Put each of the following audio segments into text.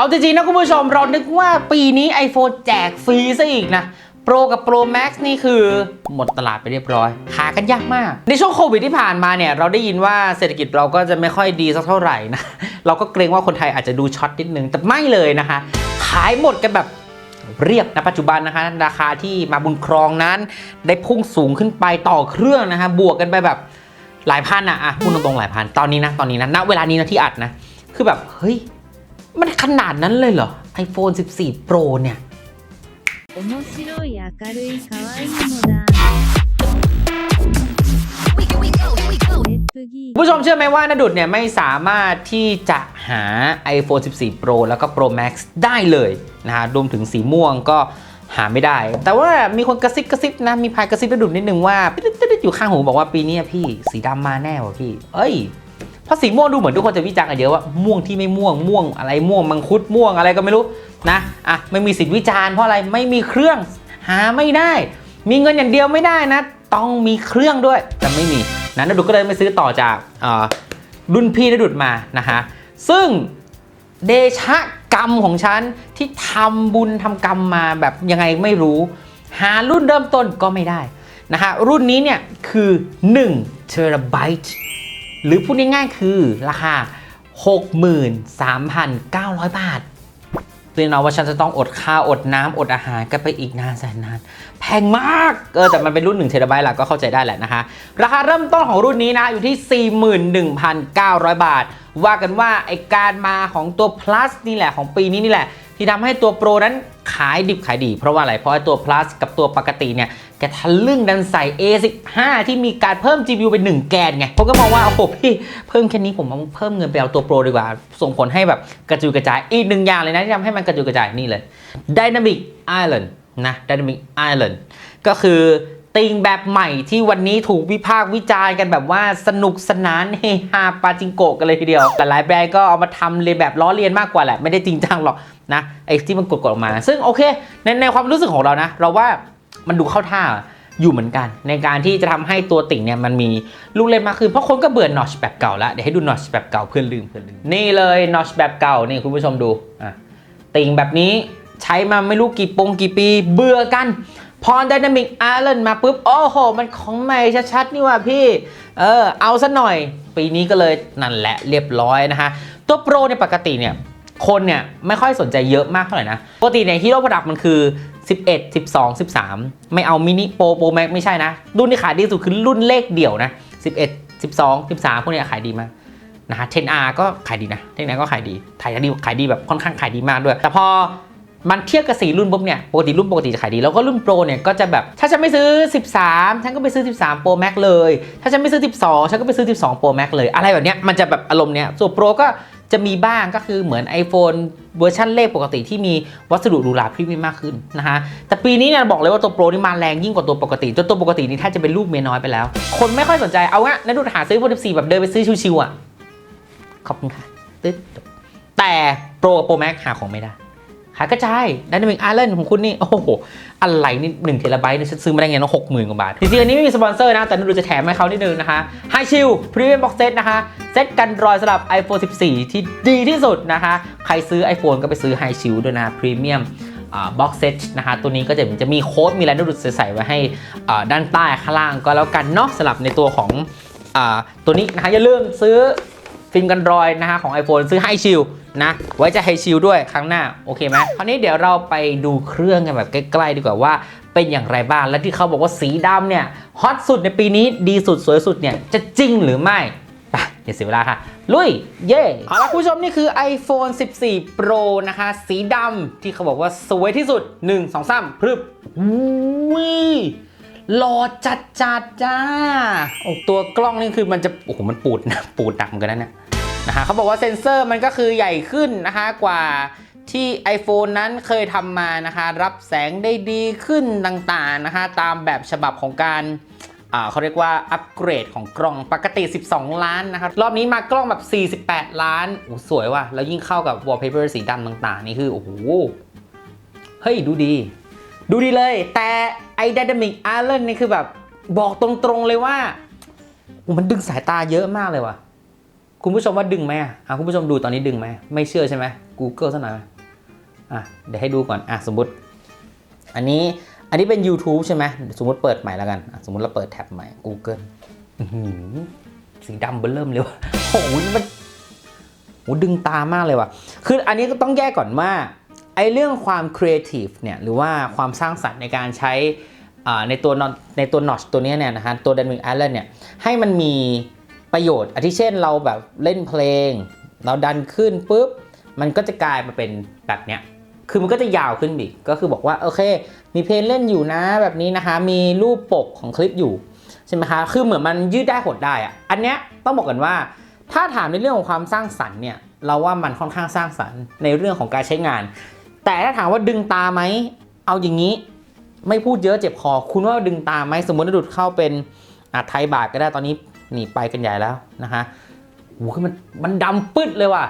เอาจริงๆนะคุณผู้ชมเรานึกว่าปีนี้ iPhone แจกฟรีซะอีกนะ Pro กับ Pro Max นี่คือหมดตลาดไปเรียบร้อย หากันยากมาก ในช่วงโควิดที่ผ่านมาเนี่ย เราได้ยินว่าเศรษฐกิจเราก็จะไม่ค่อยดีสักเท่าไหร่นะ เราก็เกรงว่าคนไทยอาจจะดูช็อตนิดนึง แต่ไม่เลยนะคะ ขายหมดกันแบบเรียบนะปัจจุบันนะคะ ราคาที่มาบุญครองนั้น ได้พุ่งสูงขึ้นไปต่อเครื่องนะคะบวกกันไปแบบหลายพันอะอะพูดตรงๆหลายพันตอนนี้นะตอนนี้นะณเวลานี้นะที่อัดนะคือแบบเฮ้ย มันขนาดนั้นเลยเหรอ iPhone 14 Pro เนี่ยผู้ชมเชื่อไหมว่านาดุดเนี่ยไม่สามารถที่จะหา iPhone 14 Pro แล้วก็ Pro Max ได้เลยนะฮะรวมถึงสีม่วงก็หาไม่ได้ แต่ว่ามีคนกระซิบกระซิบนะ มีพายกระซิบนาดุดนิดนึงว่าอยู่ข้างหูบอกว่าปีนี้พี่สีดำมาแน่ว่ะพี่ เอ้ย ราะสีม่วงดูเหมือนทุกคนจะวิจารณ์กันเยอะว่าม่วงที่ไม่ม่วงม่วงอะไรม่วงมังคุดม่วงอะไรก็ไม่รู้นะอะไม่มีสิทธิ์วิจารณ์เพราะอะไรไม่มีเครื่องหาไม่ได้ มีเงินอย่างเดียวไม่ได้นะ ต้องมีเครื่องด้วยแต่ไม่มีนะนดุดก็เลยไม่ซื้อต่อจากรุ่นพี่นดุดมานะฮะซึ่งเดชะกรรมของฉันที่ทำบุญทำกรรมมาแบบยังไงไม่รู้ หารุ่นเริ่มต้นก็ไม่ได้นะฮะรุ่นนี้เนี่ยคือ1 t e r a b y t e หรือพูดง่ายๆคือราคา 63,900 บาทเรียนเอาว่าฉันจะต้องอดข้าวอดน้ำอดอาหารกันไปอีกนานแสนนาน แพงมากเออแต่มันเป็นรุ่น1เทราไบต์ละก็เข้าใจได้แหละนะคะ ราคาเริ่มต้นของรุ่นนี้นะ อยู่ที่ 41,900 บาท ว่ากันว่าไอการมาของตัว plus นี่แหละของปีนี้นี่แหละ ที่ทำให้ตัวโปรนั้นขายดิบขายดี เพราะว่าอะไร เพราะไอ้ตัว plus กับตัวปกติเนี่ยแกทะลึ่งดันใส่ A15 ที่มีการเพิ่ม GPU เป็น1แกนไง ผมก็มองว่า โอ้โหพี่ เพิ่มแค่นี้ผมเอาเพิ่มเงินไปเอาตัวโปรดีกว่า ส่งผลให้แบบกระจุยกระจาย อีกหนึ่งอย่างเลยนะที่ทำให้มันกระจุยกระจายนี่เลย Dynamic Island นะ Dynamic Island ก็คือติงแบบใหม่ที่วันนี้ถูกวิพากษ์วิจารณ์กันแบบว่าสนุกสนานเฮฮาปาจิงโกะกันเลยทีเดียวแต่หลายแบรนด์ก็เอามาทำเรียแบบล้อเลียนมากกว่าแหละ ไม่ได้จริงจังหรอก นะไอ้ที่มันกดกดออกมา ซึ่งโอเคในในความรู้สึกของเรานะ เราว่ามันดูเข้าท่าอยู่เหมือนกัน ในการที่จะทำให้ตัวติ่งเนี่ยมันมีลูกเล่นมากขึ้น เพราะคนก็เบื่อนอชแบบเก่าแล้วเดี๋ยวให้ดูนอชแบบเก่าเพื่อนลืมเพื่อนลืมนี่เลยนอชแบบเก่านี่คุณผู้ชมดูอะติ่งแบบนี้ใช้มาไม่รู้กี่ปงกี่ปี เบื่อกันพอ Dynamic Island มาปุ๊บ โอ้โห มันของใหม่ชัดๆ นี่ว่าพี่ เออ เอาซะหน่อย ปีนี้ก็เลยนั่นแหละเรียบร้อยนะคะตัวโปรในปกติเนี่ย คนเนี่ยไม่ค่อยสนใจเยอะมากเท่าไหร่นะปกติเนี่ยฮีโร่ประดับมันคือ 11 12 13 ไม่เอามินิโปรโปรแม็กไม่ใช่นะ รุ่นที่ขายดีสุดคือรุ่นเลขเดี่ยวนะ 11 12 13 พวกนี้ขายดีมากนะฮะ 10R ก็ขายดีนะ 10R ก็ขายดีขายดีขายดีแบบค่อนข้างขายดีมากด้วย แต่พอมันเทียบกับสีรุ่นปุ๊บเนี่ย ปกติรุ่นปกติจะขายดี แล้วก็รุ่นโปรเนี่ยก็จะแบบ ถ้าฉันไม่ซื้อ 13 ฉันก็ไปซื้อ 13 Pro Max เลย ถ้าฉันไม่ซื้อ 12 ฉันก็ไปซื้อ 12 Pro Max เลย อะไรแบบเนี้ย มันจะแบบอารมณ์เนี้ย ส่วนโปรก็ จะมีบ้างก็คือเหมือน iPhone เวอร์ชันเลขปกติที่มีวัสดุหรูหราพรีเมียมมากขึ้นนะฮะ แต่ปีนี้เนี่ยบอกเลยว่าตัวโปรนี่มาแรงยิ่งกว่าตัวปกติ จนตัวปกตินี่แทบจะเป็นลูกเมียน้อยไปแล้ว คนไม่ค่อยสนใจ เอางะนันดูหาซื้อ iPhone 14 แบบเดินไปซื้อชิวๆอะ ขอบคุณค่ะตึ๊ดแต่โปรกับโปรแม็กหาของไม่ได้ หากระจาย Dynamic Island ของคุณนี่ โอ้โห อะไรนี่1เทราไบต์นี่ฉันซื้อมาได้ไงต้องหกหมื่นกว่าบาท จริงๆ อันนี้ไม่มีสปอนเซอร์นะ แต่นูจะแถมให้เขานิดนึงนะคะ High Chill Premium Box Set นะคะ เซตกันรอยสำหรับ iPhone 14 ที่ดีที่สุดนะคะ ใครซื้อ iPhone ก็ไปซื้อ High Chill ด้วยนะ Premium บ็อกเซตนะคะ ตัวนี้ก็จะจะมีโค้ดมีอะไรนุ่ดใส่ไว้ให้ด้านใต้ข้างล่างก็แล้วกันเนาะสำหรับในตัวของอตัวนี้นะคะอย่าลืมซื้อฟิล์มกันรอยนะฮะของ iPhone ซื้อให้ชิล นะ ไว้จะให้ชิลด้วยครั้งหน้า โอเคไหมคราวนี้เดี๋ยวเราไปดูเครื่องกันแบบใกล้ ๆ ดีกว่าว่าเป็นอย่างไรบ้าง และที่เขาบอกว่าสีดำเนี่ยฮอตสุดในปีนี้ดีสุดสวยสุดเนี่ยจะจริงหรือไม่ไปอย่าเสียเวลาค่ะ ลุย เย่เอาละคุณผู้ชมนี่คือ iPhone 14 Pro นะคะ สีดำที่เขาบอกว่าสวยที่สุด 1 2 3พรึบอุ้ยหล่อจัดจัดจ้าโอ้ตัวกล้องนี่คือมันจะ โอ้โห มันปูดนะ ปูดหนักเหมือนกันนะเนี่ย นะฮะเขาบอกว่าเซ็นเซอร์มันก็คือใหญ่ขึ้นนะคะกว่าที่ iPhone นั้นเคยทำมานะคะ รับแสงได้ดีขึ้นต่างๆนะคะ ตามแบบฉบับของการเขาเรียกว่าอัปเกรดของกล้องปกติ 12 ล้านนะครับ รอบนี้มากล้องแบบ 48 ล้านโอ้สวยว่ะ แล้วยิ่งเข้ากับ wallpaper สีดำต่างๆ นี่คือ โอ้โห เฮ้ย ดูดี ดูดีเลย แต่ไอ้ Dynamic Island นี่คือแบบบอกตรงๆเลยว่า มันดึงสายตาเยอะมากเลยว่ะ คุณผู้ชมว่าดึงไหมอะอะคุณผู้ชมดูตอนนี้ดึงไหมไม่เชื่อใช่ไหม Google ซะหน่อยไหมอะเดี๋ยวให้ดูก่อนอะสมมติ อันนี้อันนี้เป็น YouTube ใช่ไหมสมมติเปิดใหม่แล้วกันอะสมมติเราเปิดแท็บใหม่ Google สีดำเบิ่มเริ่มเลยว่ะโอ้โหมันโหดึงตามากเลยว่ะ คืออันนี้ก็ต้องแยกก่อนว่าไอ้เรื่องความครีเอทีฟเนี่ยหรือว่าความสร้างสรรค์ในการใช้อ่าในตัวนในตัวนอชตัวนี้เนี่ยนะฮะตัว Dynamic Island เนี่ยให้มันมี ประโยชน์อาทิเช่นเราแบบเล่นเพลง เราดันขึ้นปุ๊บ มันก็จะกลายมาเป็นแบบเนี้ยคือมันก็จะยาวขึ้นอีก ก็คือบอกว่าโอเค มีเพลงเล่นอยู่นะแบบนี้นะคะ มีรูปปกของคลิปอยู่ใช่ไหมคะ คือเหมือนมันยืดได้หดได้อะอันเนี้ยต้องบอกกันว่า ถ้าถามในเรื่องของความสร้างสรรค์เนี่ย เราว่ามันค่อนข้างสร้างสรรค์ในเรื่องของการใช้งาน แต่ถ้าถามว่าดึงตาไหม เอาอย่างนี้ ไม่พูดเยอะเจ็บคอ คุณว่าดึงตาไหม สมมติว่าดุดเข้าเป็นอะไทยบาทก็ได้ ตอนนี้ นี่ไปกันใหญ่แล้วนะคะโอ้โหคือมันมันดำปึ๊ดเลยว่ะ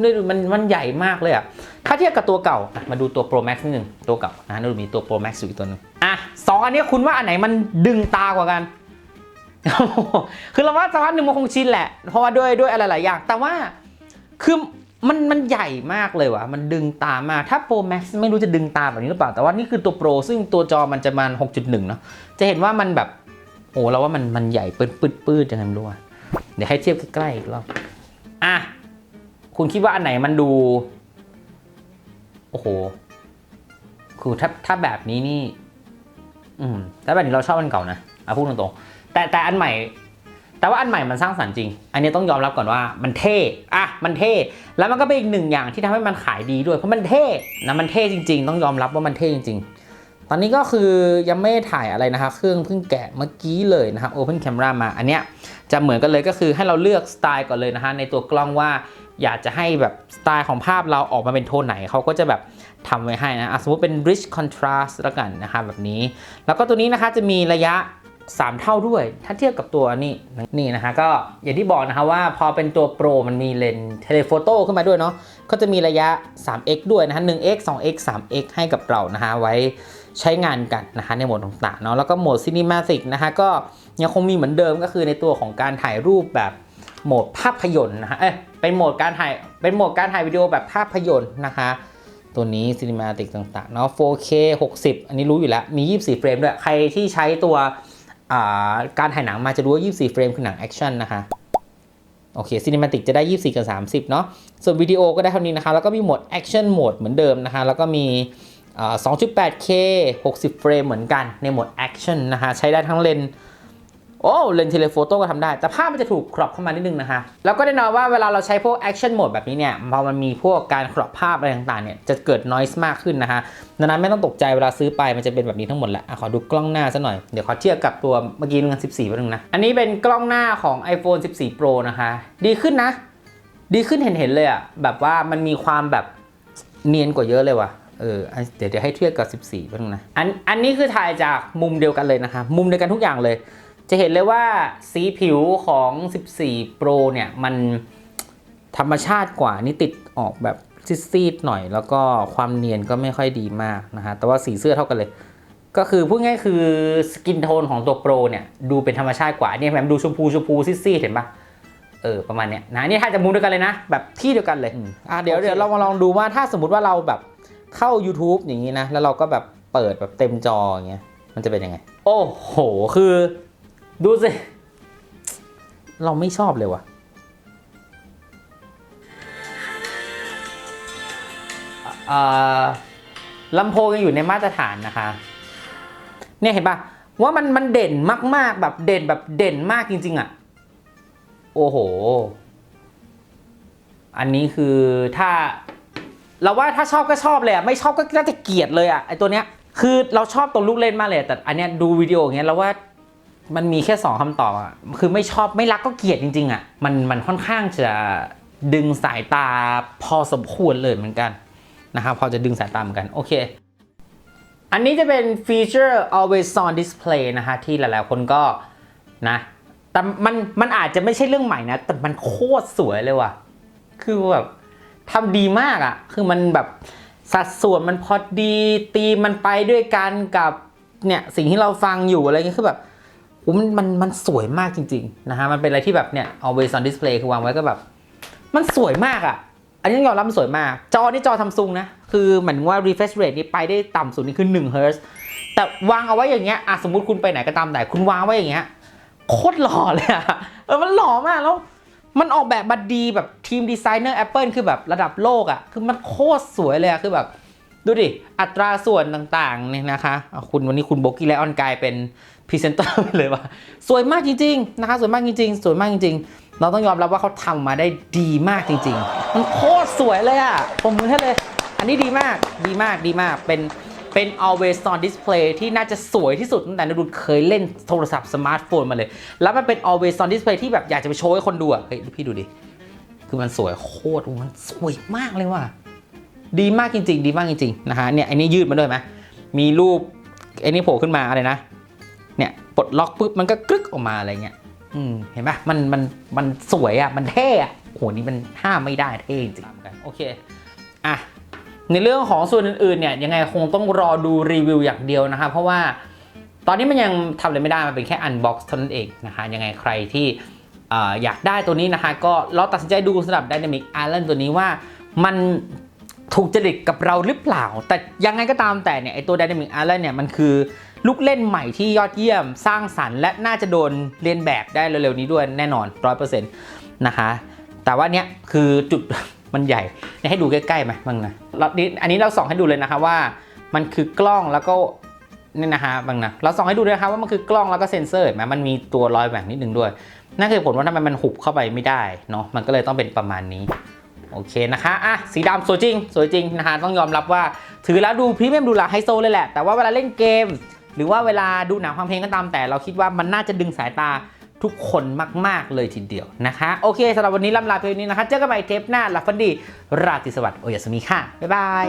นี่มันมันใหญ่มากเลยอะถ้าเทียบกับตัวเก่า มาดูตัว Pro Max นิดนึงตัวเก่านะนี่มีตัว Pro Max อยู่อีกตัวหนึงอะสองอันนี้คุณว่าอันไหนมันดึงตากว่ากัน คือเราว่าสักพักหนึ่งมันคงชินแหละ เพราะว่าด้วยด้วยอะไรหลายอย่าง แต่ว่าคือมันมันใหญ่มากเลยว่ะ มันดึงตามาก ถ้า Pro Max ไม่รู้จะดึงตาแบบนี้หรือเปล่า แต่ว่านี่คือตัว Pro ซึ่งตัวจอมันจะมัน6.1 เนาะ จะเห็นว่ามันแบบ อ้เราว่ามันมันใหญ่ปืดปืดปืดยังไงไม่รู้อะเดี๋ยวให้เทียบใกล้ๆอีกรอบอะคุณคิดว่าอันไหนมันดู โอ้โห คือถ้าถ้าแบบนี้นี่ อืมถ้าแบบนี้เราชอบอันเก่านะอะพูดตรงๆแต่แต่อันใหม่ แต่ว่าอันใหม่มันสร้างสรรค์จริง อันนี้ต้องยอมรับก่อนว่ามันเท่อะมันเท่ แล้วมันก็เป็นอีกหนึ่งอย่างที่ทำให้มันขายดีด้วยเพราะมันเท่นะมันเท่จริง ๆ ต้องยอมรับว่ามันเท่จริง ๆ ตอนนี้ก็คือยังไม่ถ่ายอะไรนะคะเครื่องเพิ่งแกะเมื่อกี้เลยนะครับ Open Camera มาอันเนี้ยจะเหมือนกันเลยก็คือให้เราเลือกสไตล์ก่อนเลยนะฮะในตัวกล้องว่าอยากจะให้แบบสไตล์ของภาพเราออกมาเป็นโทนไหนเขาก็จะแบบทำไว้ให้นะะสมมติเป็น rich contrast แล้วกันนะคะแบบนี้ แล้วก็ตัวนี้นะคะจะมีระยะ 3 เท่าด้วย ถ้าเทียบกับตัวนี้นี่นะคะก็อย่างที่บอกนะคะว่าพอเป็นตัว Pro มันมีเลนส์เทเลโฟโต้ขึ้นมาด้วยเนาะก็จะมีระยะ 3x ด้วยนะคะ 1x 2x 3x ให้กับเรานะคะไว้ใช้งานกันนะคะในโหมดต่างๆเนาะแล้วก็โหมด Cinematic นะคะก็ยังคงมีเหมือนเดิมก็คือในตัวของการถ่ายรูปแบบโหมดภาพยนตร์นะคะเอ้ยเป็นโหมดการถ่ายเป็นโหมดการถ่ายวิดีโอแบบภาพยนตร์นะคะตัวนี้ Cinematic ต่างๆเนาะ 4K 60 อันนี้รู้อยู่แล้วมี 24 เฟรมด้วยใครที่ใช้ตัว การถ่ายหนังมาจะรู้ว่า 24 เฟรมคือหนังแอคชั่นนะคะโอเคซีนิมาติกจะได้ 24 กับ 30 เนาะส่วนวิดีโอก็ได้เท่านี้นะคะ แล้วก็มีโหมดแอคชั่นโหมดเหมือนเดิมนะคะ แล้วก็มีอ่า 2.8K 60 เฟรมเหมือนกันในโหมดแอคชั่นนะคะ ใช้ได้ทั้งเลนส์ อ้เลนส์เทเลโฟโต้ก็ทำได้ แต่ภาพมันจะถูกครอปเข้ามานิดนึงนะคะ แล้วก็แน่นอนว่าเวลาเราใช้พวกแอคชั่นโหมดแบบนี้เนี่ยพอมันมีพวกการครอปภาพอะไรต่างๆเนี่ยจะเกิด noise มากขึ้นนะคะดังนั้นไม่ต้องตกใจเวลาซื้อไปมันจะเป็นแบบนี้ทั้งหมดแหละขอดูกล้องหน้าซะหน่อย เดี๋ยวขอเทียบกับตัวเมื่อกี้นึง14แป๊บนึงนะ อันนี้เป็นกล้องหน้าของ iPhone 14 Pro นะคะ ดีขึ้นนะ ดีขึ้นเห็นเห็นๆเลยอะแบบว่ามันมีความแบบเนียนกว่าเยอะเลยว่ะเออเดี๋ยวเดี๋ยวให้เทียบกับ 14บนึงนะ อันอันนี้คือถ่ายจากมุมเดียวกันเลยนะคะ มุมเดียวกันทุกอย่างเลย จะเห็นเลยว่าสีผิวของ 14 Pro เนี่ยมันธรรมชาติกว่านี่ติดออกแบบซีดๆหน่อย แล้วก็ความเนียนก็ไม่ค่อยดีมากนะฮะ แต่ว่าสีเสื้อเท่ากันเลย ก็คือพูดง่ายๆคือสกินโทนของตัว Pro เนี่ยดูเป็นธรรมชาติกว่าเนี่ยแบบดูชมพูชมพูซีดๆเห็นปะเออประมาณเนี้ยนะนี่ถ่ายจากมุมเดียวกันเลยนะ แบบที่เดียวกันเลยอืมอะเดี๋ยวโอเคเดี๋ยวเรามาลองดูว่าถ้าสมมติว่าเราแบบเข้า YouTube อย่างนี้นะ แล้วเราก็แบบเปิดแบบเต็มจออย่างเงี้ยมันจะเป็นยังไง โอ้โห คือ ดูสิ เราไม่ชอบเลยว่ะอ่าลำโพงยังอยู่ในมาตรฐานนะคะ เนี่ยเห็นปะว่ามันมันเด่นมาก ๆ แบบเด่นแบบเด่นมากจริง ๆ อะ โอ้โห อันนี้คือถ้า เราว่าถ้าชอบก็ชอบเลยอะ ไม่ชอบก็น่าจะเกลียดเลยอะไอตัวเนี้ย คือเราชอบตัวลูกเล่นมากเลย แต่อันเนี้ยดูวิดีโออย่างเงี้ยเราว่า มันมีแค่สองคำตอบอะคือไม่ชอบไม่รักก็เกลียดจริง ๆ อะ มันมันค่อนข้างจะดึงสายตาพอสมควรเลยเหมือนกันนะครับพอจะดึงสายตาเหมือนกัน โอเค อันนี้จะเป็นฟีเจอร์ always on display นะฮะที่หลายๆ คนก็นะแต่มันมันอาจจะไม่ใช่เรื่องใหม่นะ แต่มันโคตรสวยเลยว่ะ คือแบบทำดีมากอะ่ะ คือมันแบบสัดส่วนมันพอดีตีมันไปด้วยกันกับเนี่ยสิ่งที่เราฟังอยู่อะไรเงี้ยคือแบบ มันมันมันสวยมากจริงๆนะฮะมันเป็นอะไรที่แบบเนี่ย always on display คือวางไว้ก็แบบ มันสวยมากอะ่ะ อันนี้ต้องยอมรับมันสวยมาก จอนี่จอซัมซุงนะ คือเหมือนว่า refresh rate นี่ไปได้ต่ำสุดนี่คือ1 Hz แต่วางเอาไว้อย่างเงี้ยอะสมมติคุณไปไหนก็ตามแต่คุณวางไว้อย่างเงี้ยโคตรหล่อเลยอะเออมันหล่อมากแล้วมันออกแบบมาดีแบบทีมดีไซเนอร์ Apple คือแบบระดับโลกอะ่ะ คือมันโคตรสวยเลยอะ่ะ คือแบบ ดูดิ อัตราส่วนต่างๆเนี่ยนะคะ คุณวันนี้คุณโบกี้ไละออนกายเป็น พรีเซนเตอร์ไปเลยว่ะสวยมากจริงๆนะคะสวยมากจริงๆ สวยมากจริง ๆ เราต้องยอมรับว่าเขาทำมาได้ดีมากจริง ๆ มันโคตรสวยเลยอะ่ะผมมือให้เลย อันนี้ดีมากดีมากดีมากเป็นเป็น always on display ที่น่าจะสวยที่สุดตั้งแต่นดุลเคยเล่นโทรศัพท์สมาร์ทโฟนมาเลย แล้วมันเป็น always on display ที่แบบอยากจะไปโชว์ให้คนดูอะเฮ้ยพี่ดูดิ คือมันสวยโคตรมันสวยมากเลยว่ะดีมากจริง ๆ ดีมากจริงๆ นะฮะเนี่ยอันนี้ยืดมาด้วยไหมมีรูปไอ้นี่โผล่ขึ้นมาอะไรนะ ปลดล็อกปุ๊บมันก็กรึกออกมาอะไรเงี้ยอืมเห็นปะมันมันมันสวยอะมันเท่อะโอ้โหนี่มันห้ามไม่ได้เท่จริงๆโอเคอะในเรื่องของส่วนอื่นๆเนี่ยยังไงคงต้องรอดูรีวิวอย่างเดียวนะคะเพราะว่าตอนนี้มันยังทำอะไรไม่ได้ มันเป็นแค่อันบ็อกซ์เท่านั้นเองนะคะยังไงใครที่เอ่ออยากได้ตัวนี้นะคะ ก็ลองตัดสินใจดูสำหรับ Dynamic Island ตัวนี้ว่ามันถูกจริตกับเราหรือเปล่า แต่ยังไงก็ตามแต่เนี่ยไอตัว Dynamic Island เนี่ยมันคือ ลูกเล่นใหม่ที่ยอดเยี่ยมสร้างสรรค์และน่าจะโดนเรียนแบบได้เร็วๆนี้ด้วยแน่นอน 100%นะคะแต่ว่าเนี้ยคือจุดมันใหญ่ให้ดูใกล้ๆไหมบ้างนะเรานี่อันนี้เราส่องให้ดูเลยนะคะว่ามันคือกล้องแล้วก็นี่นะคะบางนะเราส่องให้ดูเลยนะคะว่ามันคือกล้องแล้วก็เซ็นเซอร์เห็นไหมมันมีตัวรอยแหว่งนิดนึงด้วย นั่นคือผลว่าทำไมมันหุบเข้าไปไม่ได้เนาะมันก็เลยต้องเป็นประมาณนี้ โอเคนะคะอะสีดำสวยจริง สวยจริงนะคะต้องยอมรับว่า ถือแล้วดูพรีเมียมดูหลาไฮโซเลยแหละ แต่ว่าเวลาเล่นเกม หรือว่าเวลาดูหนังฟังเพลงก็ตามแต่เราคิดว่ามันน่าจะดึงสายตาทุกคนมาก ๆ เลยทีเดียวนะคะ โอเคสำหรับวันนี้ลำลาเพียงนี้นะคะ เจอกันใหม่เทปหน้าหลับฝันดี ราตรีสวัสดิ์โอยาสมีค่ะ บ๊ายบาย